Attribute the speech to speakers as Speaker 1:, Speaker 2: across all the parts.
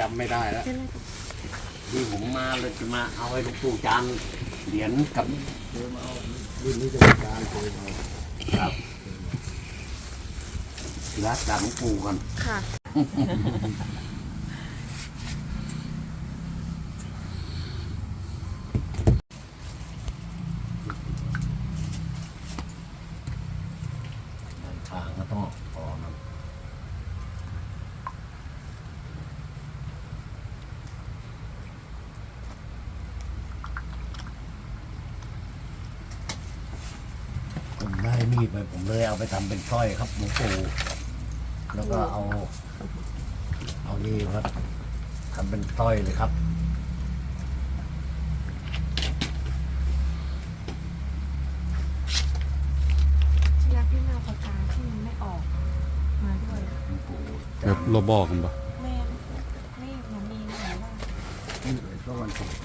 Speaker 1: จำไม่ได้แล้ว
Speaker 2: ที่ผมมาเลยจะมาเอาไอ้หลูกปู่จานเหรียญกับ
Speaker 1: เดินมาเอารุ่นนี้จะเป็นการเคยเอา
Speaker 2: ครับรักจากหลูกปู่กัน
Speaker 3: ค่ะ
Speaker 2: เดินทางก็ต้องขอนะ ผมได้มีดไปผมเลยเอาไปทำเป็นสร้อยครับหลวงปู่แล้วก็เอา เอานี่ครับทำเป็นสร้อยเลยครับ
Speaker 3: ที่รักพี่มาเอาปากกาที่มันไม่ออก มาด้วยอะ
Speaker 2: หลวงปู่
Speaker 4: แบบโรบอกกันปะ
Speaker 3: แม่ไม่ยังมีนะหรือว่า
Speaker 1: นี่เลยก็วันศุกร์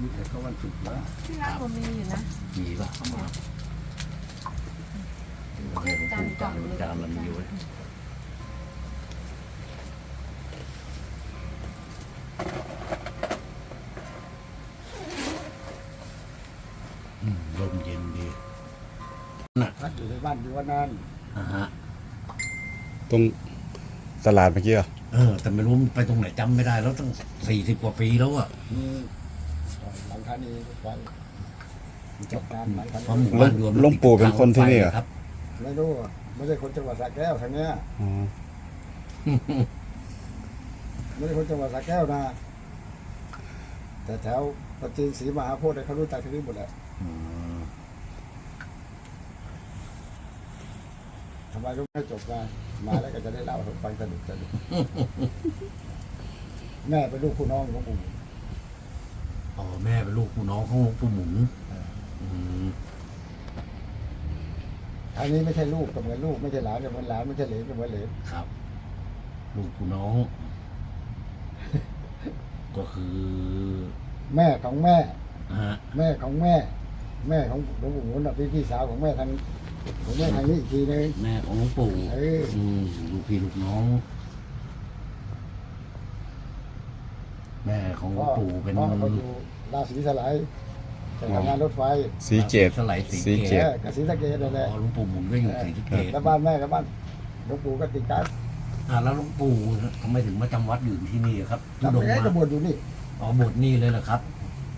Speaker 1: นี่แต่ก็วันศุกร์แล้ว
Speaker 3: ที่รักผมมีอยู่นะ
Speaker 2: มีป่ะเอามาเรียนหลวงปู่จานหลวงจานมันมีอยู่เลยอืมลมเย็นดี
Speaker 1: พักอยู่ในบ้านอยู่ว่านาน
Speaker 2: อ่าฮะ
Speaker 4: ตรงตลาดเมื่อกี้เหรอ
Speaker 2: เออ แต่ไม่รู้มันไปตรงไหนจำไม่ได้แล้วตั้งสี่สิบกว่าปีแล้วอะ
Speaker 1: มี หลังคานีรถไฟจบการหลังคา
Speaker 2: เพราะห
Speaker 1: นี
Speaker 2: มู่บ้านรวม
Speaker 4: หลวงปู่เป็นคนที่นี่เหรอ
Speaker 2: ครับ
Speaker 1: ไม่รู้อะไม่ใช่คนจังหวัดสระแก้วทางเนี้ย
Speaker 4: อ๋อ
Speaker 1: ไม่ใช่คนจังหวัดสระแก้วนะ แต่แถวประจีนศรีมหาโพธิ์เนี่ยเขารู้จักที่นี่หมดแหละ
Speaker 2: อืม
Speaker 1: ทำไมรู้ไม่จบมามาแล้วก็จะได้เล่าให้ฟังสนุกสนุกแม่เป็นลูกผู้น้องของปู่
Speaker 2: อ๋อแม่เป็นลูกปู่น้องของหลวงปู่หมุนอืม
Speaker 1: ทางนี้ไม่ใช่ลูกก็เหมือนลูกไม่ใช่หลานก็เหมือนหลานไม่ใช่เหลนก็เหมือนเหลน
Speaker 2: ครับ ลูกปู่น้อง ก็คือ
Speaker 1: แม่ของแม่
Speaker 2: ฮะ
Speaker 1: แม่ของแม่ แม่ของหลวงปู่หมุนน่ะพี่พี่สาวของแม่ทางของแม่ทางนี้อีกทีนึง
Speaker 2: แม่ของหลวงปู่
Speaker 1: เออ
Speaker 2: อืมลูกพี่ลูกน้อง แม่ของหลวงปู่เป็น
Speaker 1: พ่อเขาอยู่ราศีสลายจะทำงานรถไฟ
Speaker 4: สีเกต
Speaker 2: สไลด์สี
Speaker 4: สี
Speaker 2: เก
Speaker 4: เก
Speaker 2: ต
Speaker 4: ต
Speaker 1: เออกับศรีสะเกดนั่นแหละ
Speaker 2: อ๋อหลวงปู่หมุนก็อยู่สีสะเกต
Speaker 1: แล้วบ้านแม่กับบ้านหลวงปู่ก็ติดกัน
Speaker 2: อ่าแล้วหลวงปู่ทำไมถึงมาจำวัดอยู่ที่นี่ครับทุ
Speaker 1: จำ
Speaker 2: ด
Speaker 1: ไม่
Speaker 2: ง
Speaker 1: ได้
Speaker 2: มา
Speaker 1: จะบวชอยู่นี่
Speaker 2: อ๋อบทนี่เลยเหรอครับ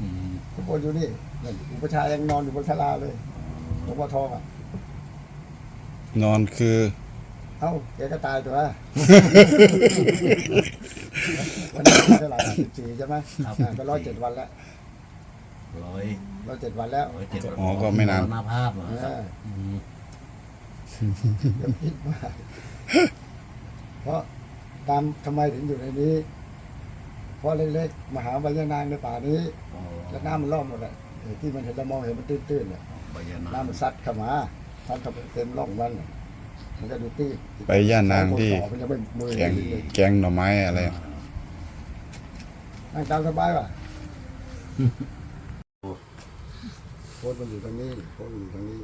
Speaker 2: อืม
Speaker 1: จะบวชอยู่นี่นั่นอุปชฌาย์ยังนอนอยู่บนศาลาเลยหลวงพ่อทองอะ
Speaker 4: นอนคือ
Speaker 1: เอ้าแกก็ตายตัว วันนี้เท่าไหร่สิบสี่ใช่ไหม
Speaker 2: ครับ
Speaker 1: อ่าก็ร้อยเจ็ดวันแล้ว
Speaker 2: ร้อย
Speaker 1: ร้อยเจ็ดวันแล้ว
Speaker 2: ร้อยเจ็ด
Speaker 4: อ๋อก็ไม่นาน
Speaker 2: หน้าภาพเหรอ
Speaker 1: เอ
Speaker 2: ครับ
Speaker 1: อ
Speaker 2: อืม
Speaker 1: อย่าคิดมากเพราะตามทำไมถึงอยู่ในนี้ เพราะเล็กๆมหาวิทยานางในป่านี้
Speaker 2: อ๋อ
Speaker 1: แล้วน้ำมันล่อมหมดเลยไอ้ที่มันเห็นเรามองเห็นมันตื้นๆเนี่ย
Speaker 2: ใบยานา
Speaker 1: น้ำมันซัดเข้ามาซัดเข้าไปเต็มร่องมันน่ะมันก็ดูตื้น
Speaker 4: ไปย่านนางที่
Speaker 1: มันจะไม่มือ
Speaker 4: แกงแกงหน่อไม้อะไรอะ
Speaker 1: นั่งตามสบายป่ะโคตรมันอยู่ตรงนี้โคตรมันอยู่ตรงนี้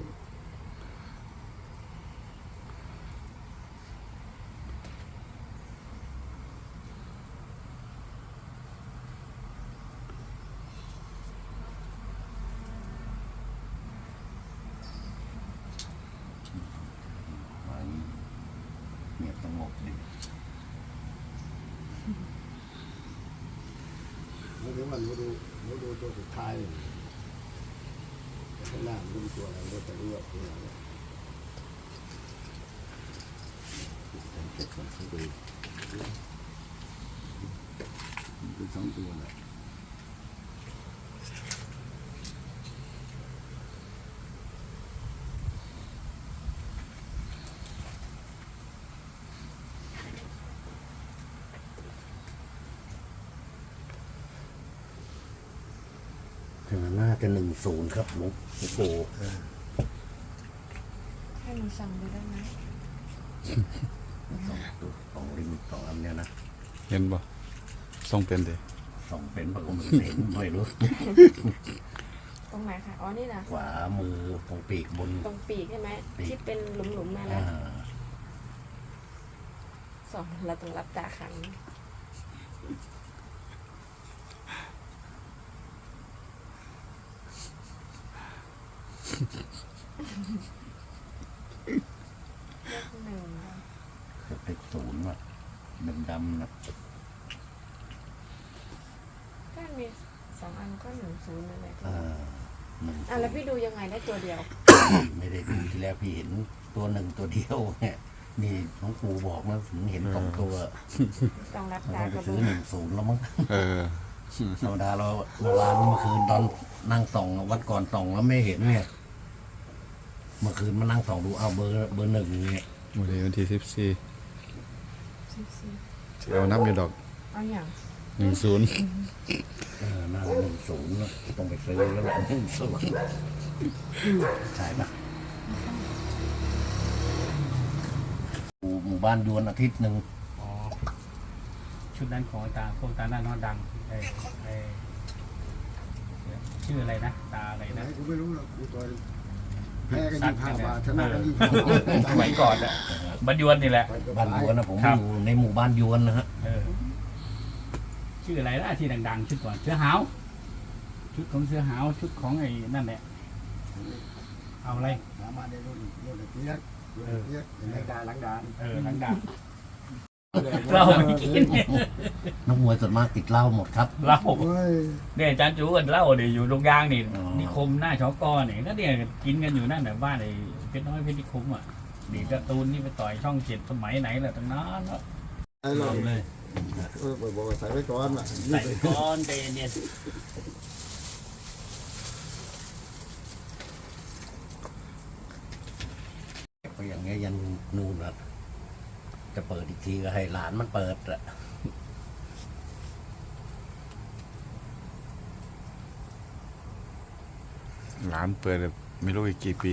Speaker 2: ไว้เงียบสงบดี
Speaker 1: แล้ ว่าหนูดูหนูดูตัวสุดท้ายข้างหน้ามันเป็นตัวอะไรก็จะรู้ว่าตัวอะไร
Speaker 2: เป็
Speaker 1: นสองตัวแหละ
Speaker 2: น่าจะหนึ่งศูนย์ครับหลวงปู่
Speaker 3: ให้หนูสั่งดูได้ไหม
Speaker 2: สองตัวสองริมสองอันเนี้ยนะ
Speaker 4: เห็นปะส่งเป็นเด
Speaker 2: สองเป็นปะผมเห็นไม่รู้
Speaker 3: ตรงไหนคะอ๋อนี่นะ
Speaker 2: ขวามือตรงปีกบน
Speaker 3: ตรงปีกใช่ไหม
Speaker 2: ปีก
Speaker 3: ที่เป็นหลุมๆมา
Speaker 2: อ่า
Speaker 3: แล้วสองเราต้องรับตาขังเลขหนึ่ง
Speaker 2: จะเป็นศูนย์ว่ะดำๆนะ
Speaker 3: ก็มีสองอันก็หนึ่งศูนย์อะไร
Speaker 2: เออหนึ่ง
Speaker 3: อะแล้วพี่ดูยังไงได้ตัวเดียว
Speaker 2: ไม่ได้ดูที่แล้วพี่เห็นตัวหนึ่งตัวเดียวเนี่ยนี่น้องปูบอกนะถึงเห็นสองตัว
Speaker 3: ต้องรับ
Speaker 2: เรา
Speaker 3: ตา
Speaker 2: ต้องไป
Speaker 3: กับ
Speaker 2: ซื้อหนึ่งศูนย์แล้วมั้ง
Speaker 4: เออ
Speaker 2: ธรรมดาเราเมื่อวานเมื่อคืนตอนนั่งส่องวัดก่อนส่องแล้วไม่เห็นเนี่ย เมื่อคืนมานั่งส่องดูเอาเบอร์เบอร์หนึ่งเนี่ย
Speaker 4: วันนี้วันที่สิบสี่
Speaker 3: สิบสี่
Speaker 4: เดี๋ยวนับอยู่ดอก
Speaker 3: เอาอย่าง
Speaker 4: หนึ่งศูนย์
Speaker 2: เออน่าหนึ่งศูนย์นะต้องไปซื้อแล้วแหละหนึ่งศูนย์ใช่ปะอยู่หมู่บ้านยวนอาทิตย์หนึ่ง
Speaker 5: อ๋อชุดนั้นของตาพวกตาหน้าน้อดังเอ้ไอ้ชื่ออะไรนะ ตาอะไร
Speaker 1: ไหน
Speaker 5: นะ
Speaker 1: กูไม่รู้หรอกกูตัวแพ้กันยี่ห้าบาทชนะกันยี่ห้าบาท
Speaker 5: สมัยก่อนอะบันยวนนี่แหละ
Speaker 2: บ้านยวนนะผม
Speaker 5: ครับ
Speaker 2: อยู่ในหมู่บ้านยวนนะฮะ
Speaker 5: เออ ชื่ออะไรนะที่ดัง ๆ ชุดก่อนเสือหาวชุดของเสือหาวชุดของไอ้นั่นแหละเอาอะไร
Speaker 1: สามารถได้รุ่นรุ่นเปียกรุ่นเปียกหลังดาหลังดา
Speaker 5: เออหลังดังเราไม่กิน
Speaker 2: นักมวยส่วนมากติดเหล้าหมดครับ
Speaker 5: เรา
Speaker 1: เฮ้ย
Speaker 5: เนี่ยอาจารย์จูกันเล่าเดี๋ยวอยู่โรงยางนี่
Speaker 2: อ๋อ
Speaker 5: นิคมหน้าชอกอเนี่ยก็เนี่ยกินกันอยู่นั่นแหละบ้านไอ้เพชรน้อยเพชรนิคมอะนี่การ์ตูนนี่ไปต่อยช่องเจ็ดสมัยไหนแหละตั้งนานแล้ว
Speaker 1: ไอ้เรา
Speaker 5: เลย
Speaker 1: เออบอกว่าใส่ไว้ก่อนว่ะ
Speaker 5: ใส่ก้อนเดนเนี่ย
Speaker 2: ก็อย่างเงี้ยยันนู่นละจะเปิดอีกทีก็ให้หลานมันเปิดอะ
Speaker 4: ร้านเปิดไม่รู้อีกกี่ปี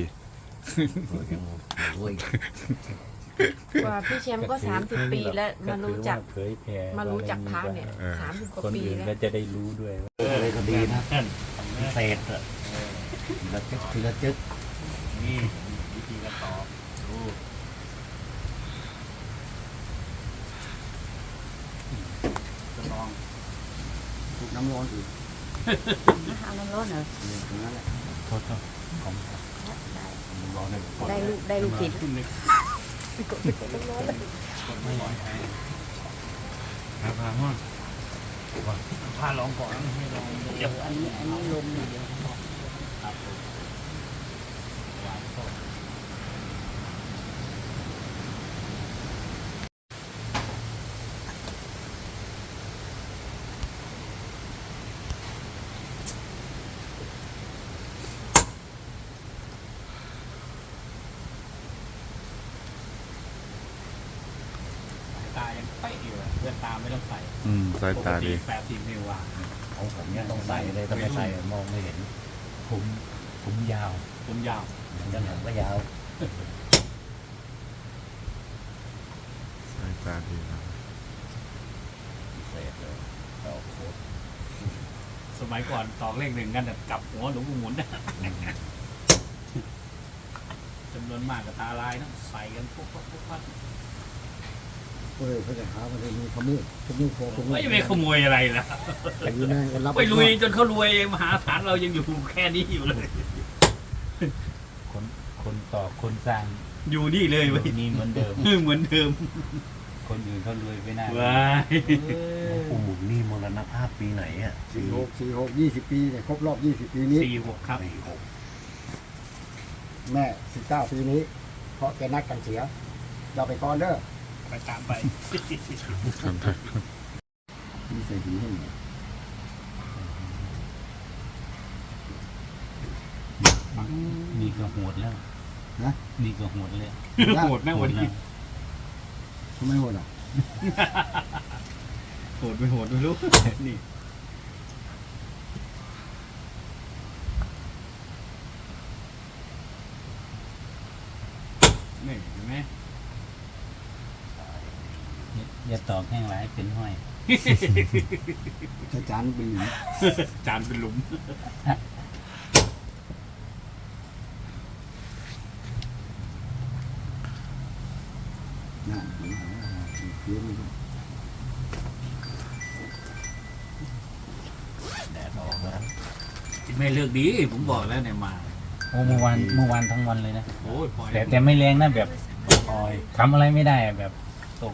Speaker 2: ก็ยังไม่รู้อีก
Speaker 3: กว่าพี่แชมป์ก็สามสิบปีแล้วมารู้จัก
Speaker 5: เผยแผ่
Speaker 3: มารู้จักพระเนี่ย
Speaker 4: เออ
Speaker 3: สามสิบกว่า
Speaker 5: คน
Speaker 3: ปี
Speaker 5: อื่น
Speaker 3: แล้ว
Speaker 5: ก็จะได้รู้ด้วย
Speaker 2: อะไรก็ดีนะพิเศษอะทีละจึ๊กทีละจึ๊ก
Speaker 5: นี่วิธีการตอบดูจะลอง
Speaker 1: ถูกน้ำร้อนอีก
Speaker 3: เอาน้ำร้อนเหรอ
Speaker 1: นี่ตรงนั้นแหละ
Speaker 5: โทษครับของ
Speaker 3: ได้
Speaker 5: ลองหนึ่ง
Speaker 3: ได้ลูกได้ลูกศิษย์
Speaker 5: ขึ้นเลย
Speaker 3: ไปกดไปกด
Speaker 5: น้ ไม่ร้อยไทยพาพาห้อนพาลองก่อนให้ลองเดี๋ยวอันนี้อันนี้ลมเดียวครับผมหวานสด ตายังเป๊ะอยู่อะเพื่อน ตาไม่ต้องใส่
Speaker 4: อืมสายตาดี
Speaker 5: แปดสิบนิ้วอะ
Speaker 2: ของผมเนี่ยต้องใส่เลยถ้าไม่ใส่มองไม่เห็น
Speaker 5: ผมผมยาวผมยาว
Speaker 2: ด้านหลังก็ยาว
Speaker 4: สายตาดีนะ
Speaker 2: พิเศษเลยต่อโคตร
Speaker 5: สมัยก่อนตอกเลขหนึ่งกันแบบกลับหัวหลวงปู่หมุนนะจำนวนมากกับตาลายนะใส่กันปุ๊บปั๊บปุ๊บปั๊บ
Speaker 1: เฮ้ยเขาจะหามาเลยมีขมิ้นขมิ้นโคขมิ้น
Speaker 5: ไม่ไปขโมยอะไรนะ
Speaker 1: แต่ยูแม่งก็รับ
Speaker 5: ไปลุยจนเขารวยมหาศาลเรายังอยู่แค่นี้อยู่เลย
Speaker 6: คนคนต่อคนสร้าง
Speaker 5: อยู่นี่เลยเว้ย
Speaker 6: นี่เหมือนเดิม
Speaker 5: เหมือนเดิม
Speaker 6: คนอื่นเขารวยไปหน้า
Speaker 5: ว้าย
Speaker 2: หลวงปู่หมุนนี่มรณภาพปีไหนอะ
Speaker 1: สี่หกสี่หกยี่สิบปีเนี่ยครบรอบยี่สิบปีนี้
Speaker 5: สี่หกครับ
Speaker 2: สี่หก
Speaker 1: แม่สิบเก้าปีนี้ เพราะแกนัดกันเสียเราไปก่อนเด้อ
Speaker 5: ไปตามไป
Speaker 1: มีใส่หีให้หน่อย
Speaker 6: นี่ก็โหดแล้ว
Speaker 1: นะ
Speaker 6: นี่ก็โหดแล้ว
Speaker 5: โหดนะวันนี้
Speaker 1: ทำไมโหดอะ
Speaker 5: โหดไม่โหดไม่รู้นี่นี่เห็นไหม
Speaker 6: อย่าตอกแห้งหลายเป็นห้อย
Speaker 1: ถ้าจานบี
Speaker 5: จานเป็นหลุม
Speaker 1: นั่นเย็น
Speaker 5: แดดออกแล้วที่ไม่เลือกดี ผมบอกแล้วเนี่ยมา
Speaker 6: โอ้เมื่อวานเมื่อวานทั้งวันเลยนะ
Speaker 5: โอ้ยปล่อย
Speaker 6: แต่แต่ไม่แรงนะแบบ คอยทำอะไรไม่ได้อะแบบตก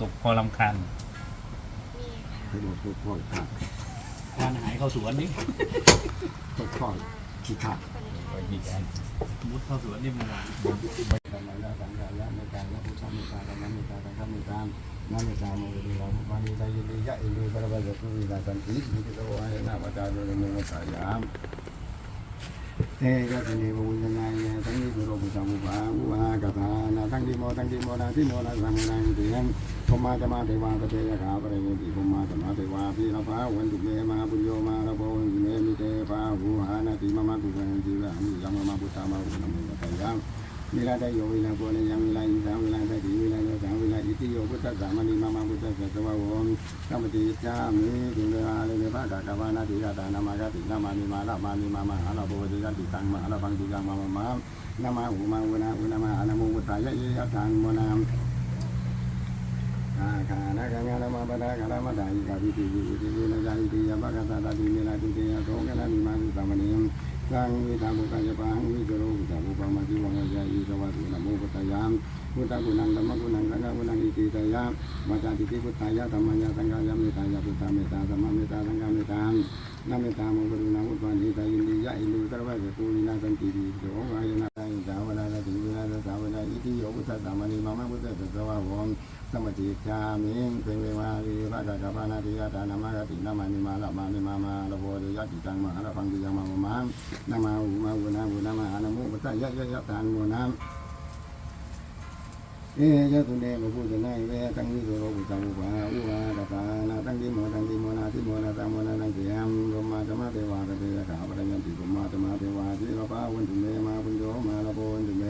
Speaker 6: ตกพอลำคาญ
Speaker 3: มีค่ะ
Speaker 1: ให้หมดทุกคนครับ
Speaker 5: ทานหายเข้าสวนนี่
Speaker 1: ทุกคนขี้ขาด
Speaker 6: ก็ดีใจ
Speaker 5: มุดเข้าสวนนี่มัน
Speaker 1: ธรรมะยะสังขารยะในการละพุทธมิตาธรรมมิตาธรรมมิตานามิตาโมกุฎิลาภุปานิตายิริยะอิริปรวัตตุวินาสันติมิกิโตวายนาปตาโดยมุขสายาม เอกติเนวุญญายทั้งนี้สุโรปุสัมมุปาอุวากตานาทั้งที่โมทั้งที่โมนาที่โมนาสังนังเตียนพมมาจะมาเทวาตเตยขาปะเรเนติพมมาจะมาเทวาพีระพาวันตุเมมาปุญโยมาระโพวันตุเมมิเตปาหูหานาติมามากุกันจิวะมิยามามาพุทธามาอุนมุตตยัง วิลาไดโยวิลาโกเนยังวิลาอิสาวิลาไดติวิลาโยสังวิลาอิติโยพุทธสามณีมามาพุทธสัสวะโอมกัมติจามิตุเดอาเลเนภะกะกะวานาติกะตานามากตินามานิมาละมานิมามาหาลาโบติกะติตังมาหาลาพังติยังมามามานามาอุมาอุนาอุนามาอานามุตายะเยยะทานโมนามอาคานะกังนามาปะดากะละมะตายิกะปิติวิติวินะจายิติยะภะกะตะตะติเมนะตุเตยะโสกะนะนิมาสุตามณี สังวิธาบุกายปังวิจโรวิจาบุปังมาจิวังยาอิสวัตุนโมพุทธายามพุทธกุณังธรรมกุณังสังฆกุณังอิติตายามวาจาติติพุทธายะธรรมยะสังฆายะเมตายะพุทธาเมตตาธรรมเมตตาสังฆเมตตานาเมตตาโมกรุณาอุปปานิตายินดียะอินดูตระวะเสกูลินาสันติติโสวายนาตาอิสาวนาติวินาสาวนาอิติโยพุทธสามณีมามะพุทธสัสวะวง สมติจามิงเพงเวมาริภะกะกะปานาติยาตานามะกตินามานิมาละมานิมามาละโพธิยะติจังมหาละพังติจังมามานามาอุมาอุนาอุนามานามุปัตะยะยะยะทานโมนาม เอยะตุเนมพุทธนายเวตังวิโสโรปุตตะอุปาอุวาตตานาตังกิโมตังกิโมนาทิโมนาตังโมนานังเกียมรมมาธรรมเทวาตเตยะขาปะยันติรมมาธรรมเทวาทิรภาวันตุเมมาปุญโยมาละโพนตุเม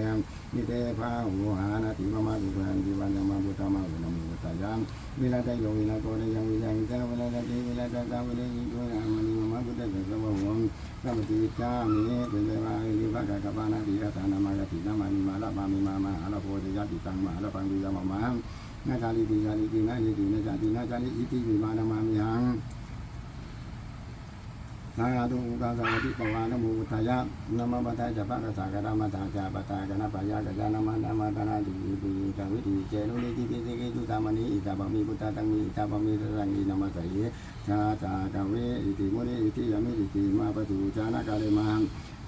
Speaker 1: มิเตภาหูหานาติมามาตุพันติวันยังมาพุทธมาอุนามุตะยังวิลาตโยวิลาโกนยังวิยังเจ้าวิลาตติวิลาตตาวิลายิโกนามานิ ဝတ္တသဘောဝံသမတိကာမေဒေဝဝါရိဘကကပါဏတိယသနာမယတိသမဏိမာလပါမိမာမအလဘောဇယတိတံမအလပံဒိယမမနာဂာလိတိဂာလိတိနာယေတိနာဇာတိနာဇာလိဣတိဝိမာနမမယံ นาจาติจาลิตินาสาวติปวานโมพุทายะนามะปะทายจะปะกะสากะรามาตาจาปตากะนะปะยากะจานามานามาตานาติปิปิกะวิติเจนุนิติปิสิกิตุตามณีอิตาบะมีพุทธตังมีอิตาบะมีสังมีนามาสยชาจากะเวอิติมุนิอิติยามิอิติมาปะตุจานะกะเลมัง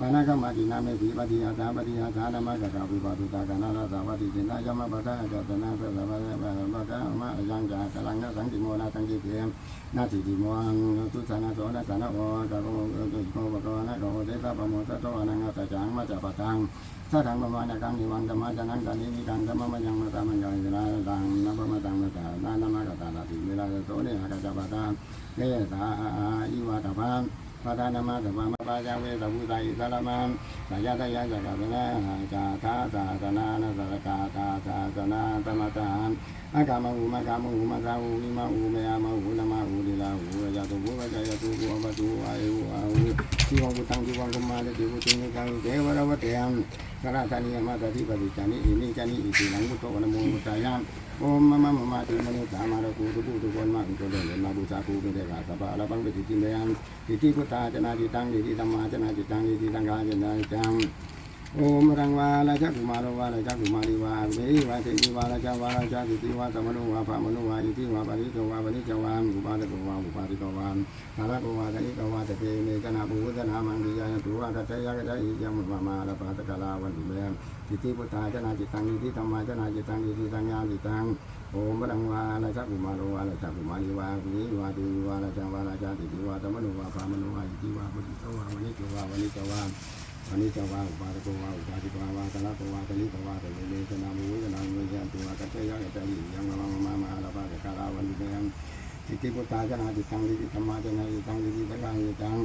Speaker 1: ปานาคมากินาเมปิปฏิอาสาปฏิอาสานามะกะกะปิปาตุตากะนาราสาวัติจินายมะปะทะกะตนะสะสะปะปะปะปะกะมะยังจากะลังนะสังติโมนาสังติเตมนาติติโมหังตุสานะโสนะสานะโอกะโกตุโกปะโกนะโกเตสะปะโมสะโตอนังอะตะจังมะจะปะตังสัทธังปะมานะกังนิวันธรรมะจันังกะนิมิกังธรรมะมะยังมะตะมังยังอิราตังนะปะมะตังมะตะนะนะมะกะตะนะติเวลาโสเนหะกะจะปะตังเกสาอิวะตะพัง ปาทานามาสภามะปาจาเวสภูตาอิสรมังสายาตยาจักรนะจาทาสาสนานาสรกาตาสาสนาตมตานอากามาหูมากามาหูมาสาหูวิมาหูเมยามาหูนามาหูดิลาหูยาตุบุวะจายาตุบุอวะตุอายุอาหูทิวังกุตังทิวังกุมาเลติวุตินิกังเทวรวะเตยมสระตานิยมาตติปฏิจานิอินิจานิอิตินังกุโตวะนโมมุตตายาม โอ้มามามามาติมนุสามาราคูทุกูทุกคนมาคุณเนเดินมาบูชาคูเป็นเดกาสัาเราะปังเป็นสิที่เมียนที่ที่พุทธาจะนาจิตังที่ที่ธรรมาจะนาจิตังที่ทธิตังกาจะนาจิตัง โอมรังวาลาจักขุมารวาลาจักขุมาริวาเววาเทมิวาลาจาวาลาจาติติวาตมโนวาภามโนวาอิติวาปริโตวาปริจวามอุปาทโกวาอุปาทิโกวามสารโกวาตนิกวาตเตเมจนาภูตนามังดิยาตุวากัจยะกัจจอิยังมุมามาลาปาตกะลาวันติเมอิติพุทธาจนาจิตังอิติธัมมาจนาจิตังอิติสังฆาจิตังโอมรังวาลาจักกุมารวาลาจักกุมารีวาวิวาติวาลาจังวาลาจาติติวาตมโนวาภามโนวาอิติวาปฏิโตวาวันิโตวาวันิโตวา วันิโตวาอุปาทโกวาอุปาทิกวาวาตละโกวาตลิกวาตะเลสนามุวิสนามุยยันตุวากัจจยักัจจยิยังมามามามาลาภาตการาวันติเตยังสิทธิพุตตาจนาจิตังลิติธรรมาจนาจิตังลิติตะกังยิตัง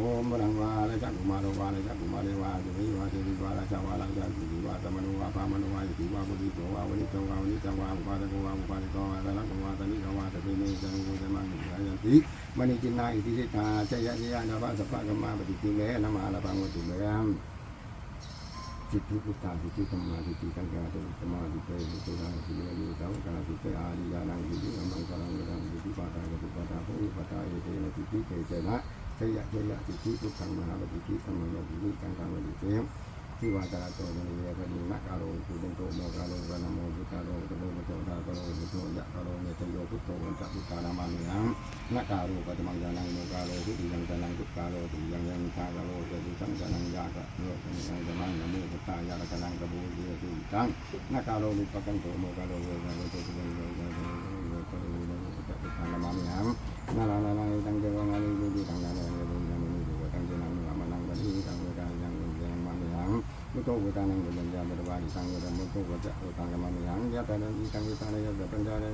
Speaker 1: โอมรังวาลาจักกุมารวาลาจักกุมารีวาจุวิวาเทวิวาลาจาวาลาจาติวิวาตมโนวาภามโนวาอิติวาปุริโตวาวันิตวาวันิจวาอุปาทโกวาอุปาทิโกวาตละโกวาตนิกวาตะเปเมจังโกจะมังยายันติมณีจินนาอิติสิตาจยะจยะนาภาสัพพะกัมมาปฏิติเมนะมาลาปังวตุเมมจิตที่พุทธาจิตที่ธรรมาจิตที่สังฆาจิตที่สมาจิตที่จิตที่ราจิตที่มีสาวกาจิตอาริยานังจิตที่อมังคลังกังจิตปาตาจิตปาตาภูปตาเตนะจิตเตเจนะ เทยะเทยะจิตที่พุทธังมหาปฏิทิสัมมาจิตที่สังฆาจิตที่ที่วาจาโตมณีเยกนินักอาโรภูเดนโตโมกาโลกานโมพุทธาโลตโมปโจทาโลพุทโธยะกาโลเนตโยพุทโธวันจัพุทธานามามิหังนักอาโรปัตมังยานังโมกาโลพุทธิยังจานังพุทธาโลติยังยังทากาโลเจติสังจานังยากะโลกังยังจานังนโมพุทธายาละกันังกบูเยติจังนักอาโรมิปะกันโตโมกาโลเวกาโลเจติยังยั มุตโตวุตานังบุญญาบดวาริสังเวรมุตโตวัจจะอุตังกมามิหังยะตานันอิตังอิตังเยะปัญญาเน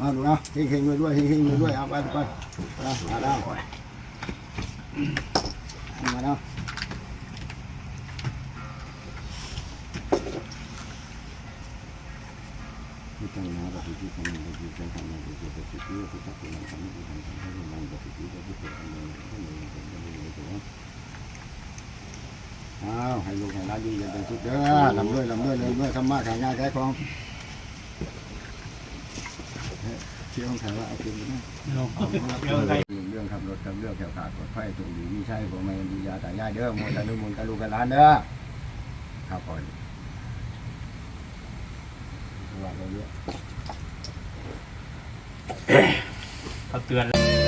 Speaker 1: เอาดูนะเฮงเฮงๆด้วยเฮงเฮงๆด้วยเอาไปไปเอามาแล้วมาแล้วที่ตั้งนาปฏิทินมันปฏิทินทำมันปฏิทินปฏิทินที่ทักษิณทำมันปฏิทินทำให้มันปฏิทินปฏิทินทำมันให้มันเป็นมันเป็นตัวอ้าวให้ลูกให้หลานดีอย่างเป็นสุดเด้อลำด้วยลำด้วยเลยด้วยธรรมะขายง่ายขายของ เชื่อของใครว่าเอาคืนไปนะ
Speaker 6: โลก
Speaker 1: เรื่องเรื่องขับรถขับเรื่องแถวขาดปลอดภัยถูกดีมีใช่ผมไม่ดียาตายายเด้อโมตะลุมุนตะลูกกะลานเด้อครับก่อนว่าเราเยอะ
Speaker 6: เขาเตือนแล้ว